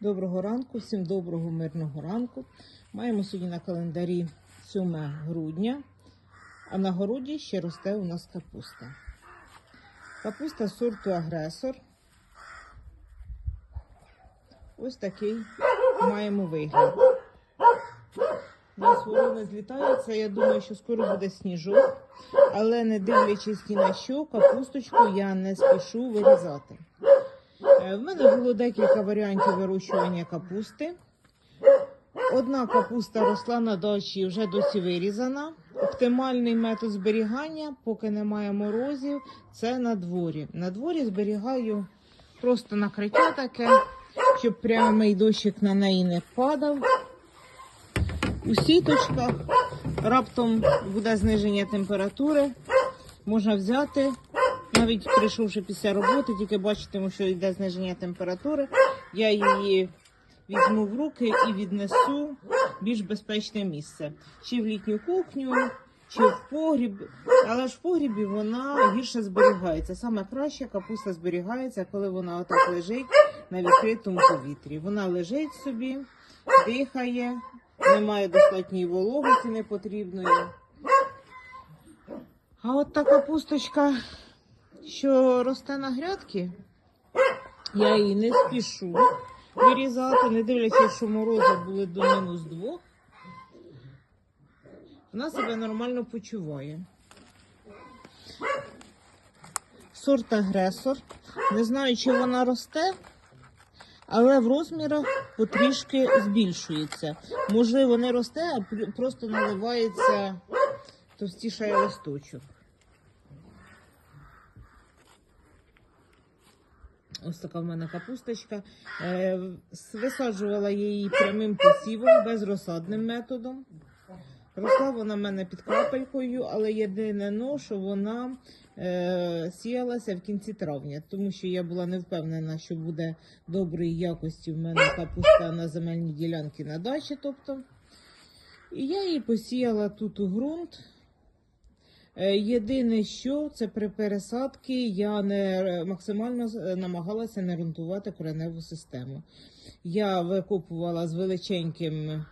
Доброго ранку, всім доброго мирного ранку. Маємо сьогодні на календарі 7 грудня, а на городі ще росте у нас капуста. Капуста сорту агресор. Ось такий маємо вигляд. У нас ворони злітаються, я думаю, що скоро буде сніжок, але не дивлячись ні на що, капусточку я не спішу вирізати. Е, В мене було декілька варіантів вирощування капусти. Одна капуста росла на дачі, вже досі вирізана. Оптимальний метод зберігання, поки немає морозів, це на дворі. На дворі зберігаю просто накриття таке, щоб прямий дощик на неї не падав. У сіточках раптом буде зниження температури. Можна взяти, навіть прийшовши після роботи, тільки бачитиму, що йде зниження температури. Я її візьму в руки і віднесу в більш безпечне місце. Чи в літню кухню, чи в погріб. Але ж в погрібі вона гірше зберігається. Саме краще капуста зберігається, коли вона отак лежить на відкритому повітрі. Вона лежить собі, дихає, немає достатньої вологості непотрібної. А от та капусточка, що росте на грядки, я її не спішу вирізати, не дивлячись, що морози були до мінус двох. Вона себе нормально почуває. Сорт агресор. Не знаю, чи вона росте, але в розмірах потрішки збільшується. Можливо, не росте, а просто наливається товстішає листочок. Ось така в мене капусточка. Е, висаджувала її прямим посівом, безрозсадним методом. Росла вона в мене під крапелькою, але єдине но, що вона е, сіялася в кінці травня, тому що я була не впевнена, що буде доброї якості в мене капуста на земельній ділянці на дачі. Тобто. І я її посіяла тут у ґрунт. Е, Єдине, що це при пересадці я не максимально намагалася не ґрунтувати кореневу систему. Я викопувала з величеньким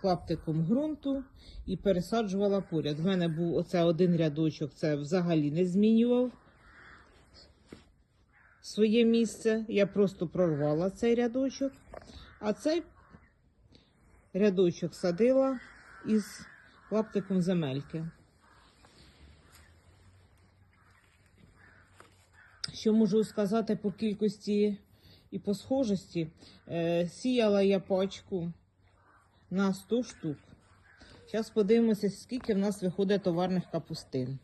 клаптиком ґрунту і пересаджувала поряд. В мене був оце один рядочок, це взагалі не змінював своє місце. Я просто прорвала цей рядочок, а цей рядочок садила із клаптиком земельки. що можу сказати по кількості і по схожості, е, сіяла я пачку на 100 штук. Зараз подивимося, скільки в нас виходить товарних капустин.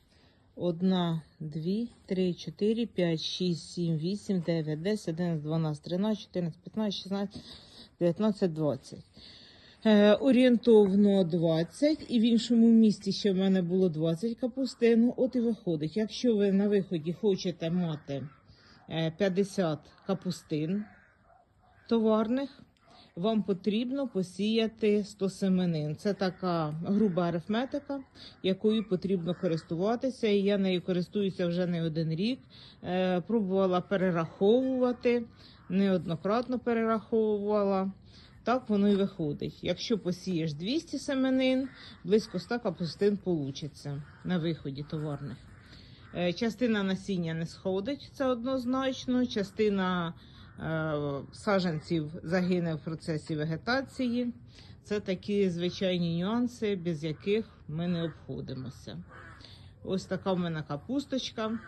1, 2, 3, 4, 5, 6, 7, 8, 9, 10, 11, 12, 13, 14, 15, 16, 19, 20 орієнтовно 20, і в іншому місті ще в мене було 20 капустин. От і виходить, якщо ви на виході хочете мати е, 50 капустин товарних, вам потрібно посіяти 100 семенин. Це така груба арифметика, якою потрібно користуватися. Я нею користуюся вже не один рік. Е, пробувала перераховувати, неоднократно перераховувала. Так воно і виходить. Якщо посієш 200 семенин, близько 100 капустин получиться на виході товарних. Е, Частина насіння не сходить, це однозначно. Частина е, саджанців загине в процесі вегетації. Це такі звичайні нюанси, без яких ми не обходимося. Ось така в мене капусточка.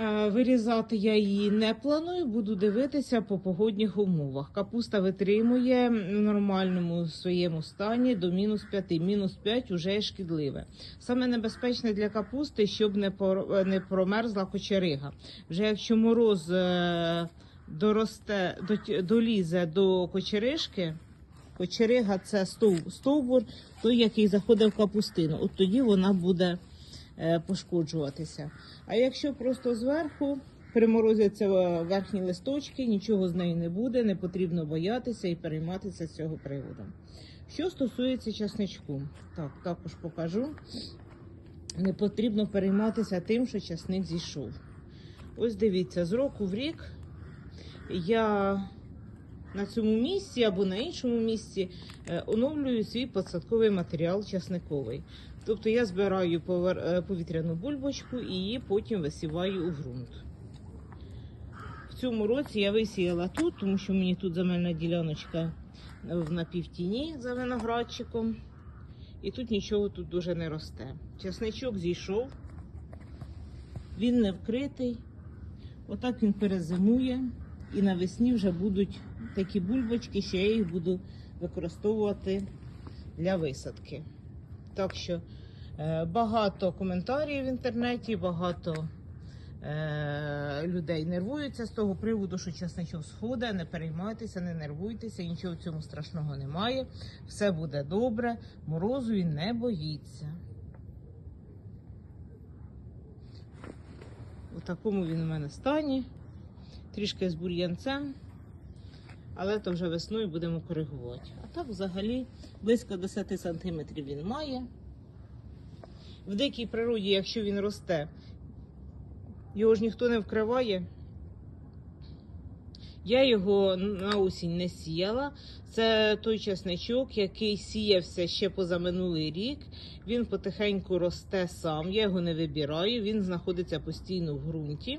Е, Вирізати я її не планую, буду дивитися по погодних умовах. Капуста витримує в нормальному своєму стані до мінус 5. Мінус 5 вже шкідливе. Саме небезпечне для капусти, щоб не, промерзла кочерига. Вже якщо мороз е, доросте, до- долізе до кочеришки, кочерига це стов- стовбур, той, який заходить в капустину. От тоді вона буде пошкоджуватися. А якщо просто зверху приморозяться е, верхні листочки, нічого з нею не буде, не потрібно боятися і перейматися з цього приводу. Що стосується часничку, так, також покажу. Не потрібно перейматися тим, що часник зійшов. Ось дивіться, з року в рік я на цьому місці або на іншому місці е, оновлюю свій посадковий матеріал часниковий. Тобто я збираю е, повітряну бульбочку і її потім висіваю у ґрунт. В цьому році я висіяла тут, тому що мені тут земельна діляночка е, в напівтіні за виноградчиком. І тут нічого тут дуже не росте. Часничок зійшов, він не вкритий. Отак він перезимує. І навесні вже будуть такі бульбочки, що я їх буду використовувати для висадки. Так що е, багато коментарів в інтернеті, багато е, людей нервуються з того приводу, що часничок сходить, не переймайтеся, не нервуйтеся, нічого в цьому страшного немає. Все буде добре, морозу він не боїться. У такому він у мене стані, трішки з бур'янцем, але то вже весною будемо коригувати. А так взагалі близько 10 см він має. В дикій природі, якщо він росте, його ж ніхто не вкриває. Я його на осінь не сіяла. Це той чесничок, який сіявся ще позаминулий рік. Він потихеньку росте сам. Я його не вибираю. Він знаходиться постійно в ґрунті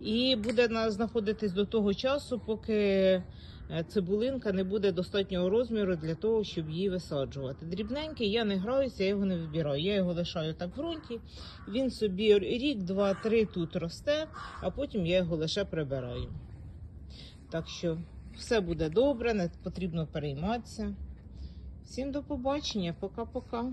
і буде знаходитись до того часу, поки цибулинка не буде достатнього розміру для того, щоб її висаджувати. Дрібненький, я не граюся, я його не вибираю. Я його лишаю так в ґрунті. Він собі рік, два, три тут росте, а потім я його лише прибираю. Так що все буде добре, не потрібно перейматися. Всім до побачення, пока-пока.